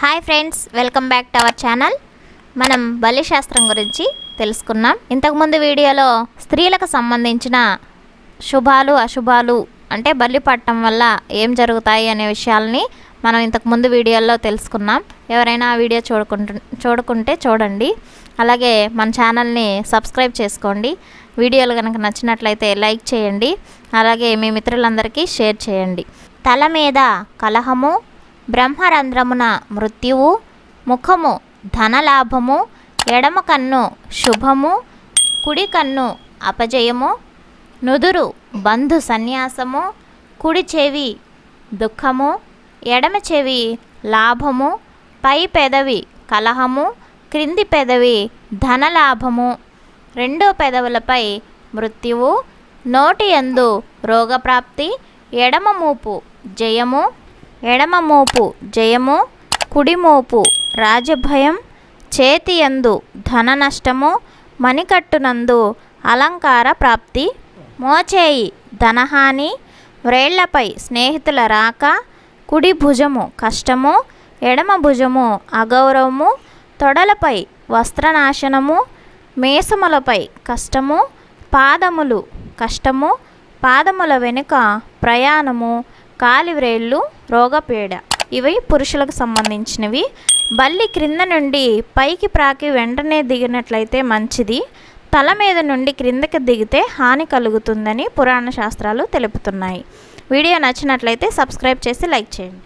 Hi friends welcome back to our channel. మనం బలిశాస్త్రం గురించి తెలుసుకున్నాం. ఇంతకుముందు వీడియోలో స్త్రీలకు సంబంధించిన శుభాలు అశుభాలు అంటే బలి పట్టడం వల్ల ఏం జరుగుతాయి అనే విషయాల్ని మనం ఇంతకుముందు వీడియోలో తెలుసుకున్నాం. ఎవరైనా ఆ వీడియో చూడకుంటు చూడకుంటే చూడండి. అలాగే మన ఛానల్ని సబ్స్క్రైబ్ చేసుకోండి. వీడియోలు కనుక నచ్చినట్లయితే లైక్ చేయండి. అలాగే మీ మిత్రులందరికీ షేర్ చేయండి. తల మీద కలహము బ్రహ్మరంధ్రమున మృత్యువు ముఖము ధనలాభము ఎడమ కన్ను శుభము కుడి కన్ను అపజయము నుదురు బంధు సన్యాసము కుడి చెవి దుఃఖము ఎడమ చెవి లాభము పై పెదవి కలహము క్రింది పెదవి ధనలాభము. రెండో పెదవులపై మృత్యువు నోటి యందు రోగప్రాప్తి ఎడమ మూపు జయము ఎడమ మోపు జయము కుడిమోపు రాజభయం చేతి యందు ధన నష్టము మణికట్టునందు అలంకార ప్రాప్తి మోచేయి ధనహాని వ్రేళ్ళపై స్నేహితుల రాక కుడి భుజము కష్టము ఎడమ భుజము అగౌరవము తొడలపై వస్త్రనాశనము మేసములపై కష్టము పాదములు కష్టము పాదముల వెనుక ప్రయాణము కాలివ్రేళ్ళు రోగపీడ. ఇవి పురుషులకు సంబంధించినవి. బల్లి క్రింద నుండి పైకి ప్రాకి వెంటనే దిగినట్లయితే మంచిది. తల మీద నుండి క్రిందకి దిగితే హాని కలుగుతుందని పురాణ శాస్త్రాలు తెలుపుతున్నాయి. వీడియో నచ్చినట్లయితే సబ్స్క్రైబ్ చేసి లైక్ చేయండి.